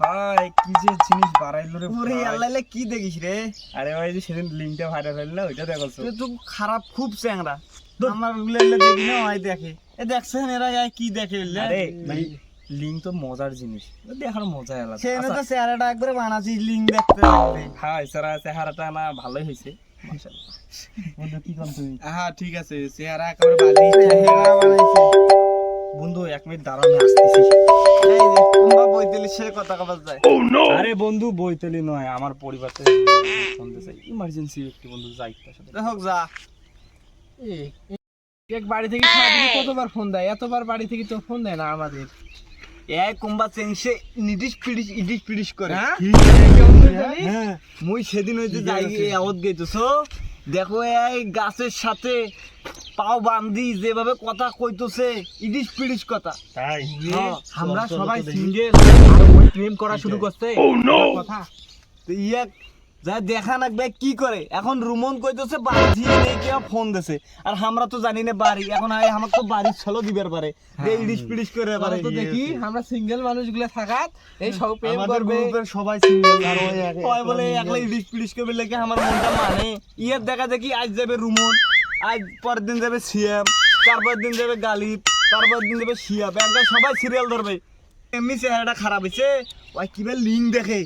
High কি যে জিনিস বাড়াইলো রে ওরে কি দেখিস রে? আরে ভাই যে সেদিন লিঙ্কটা ভাইরাল হইল না ওইটা দেখছ তুই খারাপ খুব চ্যাংরা। আমার দেখি না হয় দেখে। এ দেখছেন এরা কি দেখে আরে ভাই লিঙ্ক তো মজার জিনিস। দেখার মজাই আলাদা। সে আচ্ছা, তো চেহারাটা একবারে বানাচ্ছিস লিঙ্ক দেখতে হ্যাঁ এছাড়া চেহারাটা না ভালোই হয়েছে বন্ধু কি কম তুমি? হ্যাঁ ঠিক আছে চেহারা একেবারে বাজি। চেহারা বানাইছে। বন্ধু এক মিনিট আমি আসতেছি। এই যে তোমরা বইতেলি সে কথা কবার যায়। আরে বন্ধু বইতলি নয় আমার পরিবারতে শুনতে চাই ইমার্জেন্সি একটু বন্ধু যাই তার সাথে। হোক যা। এক বাড়ি থেকে সারাদিনে কতবার ফোন দেয়? এতবার বাড়ি থেকে তো ফোন দেয় না আমাদের। এই কুম্বা চেংসে নিডিস পিডিস ইডিস পিডিস করে হ্যাঁ? হ্যাঁ মুই সেদিন হইতে যাই আওত গেইতেছো দেখো এই গাছের সাথে পাও বান্ধি যেভাবে কথা কইতেছে ইডিস পিডিস কথা। তাই? হ্যাঁ, আমরা সবাই সিঙ্গেল প্রেম করা শুরু করছে। কথা। তো ইয়া যা দেখা নাকবে কি করে? এখন রুমন কইতেছে বাড়ি দিয়ে নিয়ে কি ফোন দেছে। আর আমরা তো জানি না বাড়ি এখন আয় আমাকে তো বাড়ির ছলো দিবার পারে। যে ইডিস পিডিস করে পারে। তো দেখি আমরা সিঙ্গেল মানুষগুলো থাকাত এই সব প্রেম করবে। গ্রুপের সবাই সিঙ্গেল আর ওই ওই বলে একলা ইডিস পিডিস করবে লেগে আমার মনটা মানে। ইয়ার দেখা দেখি আজ যাবে রুমন আজ পরের দিন যাবে সিয়াম তারপর দিন যাবে গালিব তারপর দিন যাবে শিয়া ব্যাংকা সবাই সিরিয়াল ধরবে। এমনি চেহারাটা খারাপ হয়েছে ওই কিবা লিঙ্ক দেখে।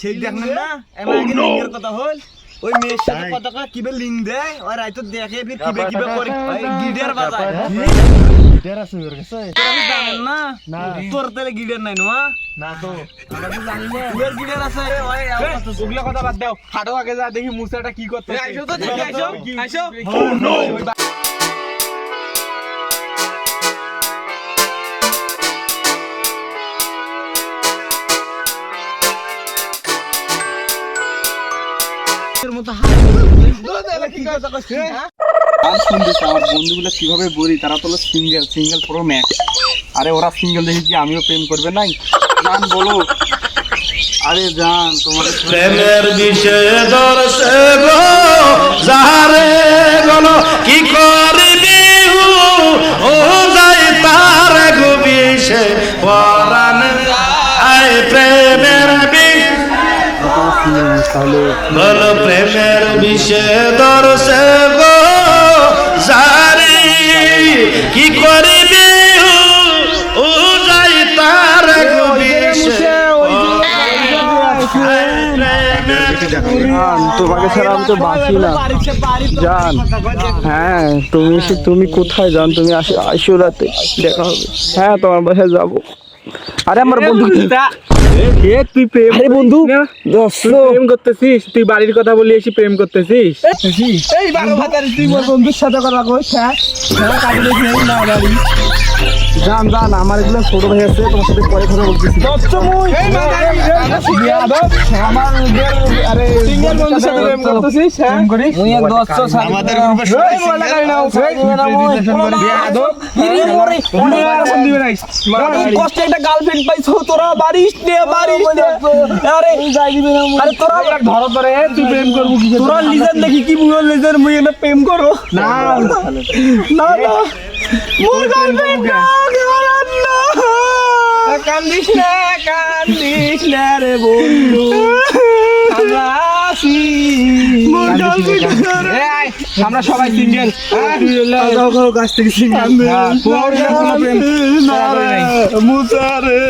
সেই দেখেন না? এমন আগে লিঙ্কের কথা হল। ওই মেয়ের সাথে কথা কয় কিবে লিঙ্ক দেয় ওই রাইতো দেখে ফির কিবে কিবে করে। গিটার বাজায়। দেড় আছে ওর কাছে। তোরা কি জানেন না? তোর তাহলে গিটার নাই না না তো। তোর গিটার আছে? ওই ওগুলো কথা বাদ দাও। হাঁটো আগে যা দেখি মুসাটা কি করতে আইসো তো দেখি আইসো। আর শুনতেছি আমার বন্ধুগুলো কীভাবে বলি? তারা তো সিঙ্গেল সিঙ্গেল প্রো ম্যাক্স আরে ওরা সিঙ্গেল দেখি কি আমিও প্রেম করবে? নাই। জান বলো। আরে জান তোমার প্রেমের বিষয়ে দর্শে বল প্রেমের বিষয়ে দর্শে গো কি করবি? ও যাই তার জান তোমাকে ছাড়া আমি তো বাঁচি না। জান হ্যাঁ তুমি তুমি কোথায় জান? তুমি আসো আসো রাতে দেখা হবে। হ্যাঁ তোমার বাসায় যাব। আরে আমার বন্ধু এ তুই প্রেম আরে বন্ধু প্রেম করতেছিস তুই বাড়ির কথা বলি এসে প্রেম করতেছিস? এই বারো ভাতারি তুই মোর বন্ধুর সাথে কথা কইস হ্যাঁ? হ্যাঁ কাজে না বাড়ি জান জান আমার এগুলো ছোট ভাই আছে তোমার সাথে পরে কথা বলতেছি। আমার আরে সিঙ্গেল বন্ধুর সাথে প্রেম করতেছিস হ্যাঁ? মুই এক দোস্ত আমাদের গ্রুপে সবাই কষ্টে একটা গার্লফ্রেন্ড পাইছো তোরা বাড়িস নে বাড়িস নে। আরে আরে তোরা ধরো ধরে তুই প্রেম করব কি তোরা লিজেন দেখি কি মুই মুই প্রেম করো। না। না না। মোর গার্লফ্রেন্ড না? কান্দিস না কান্দিস না রে বন্ধু। আমরা আছি। এই, আমরা সবাই সিঙ্গেল থেকে সিঙ্গেল করা করে নাই। মুসারে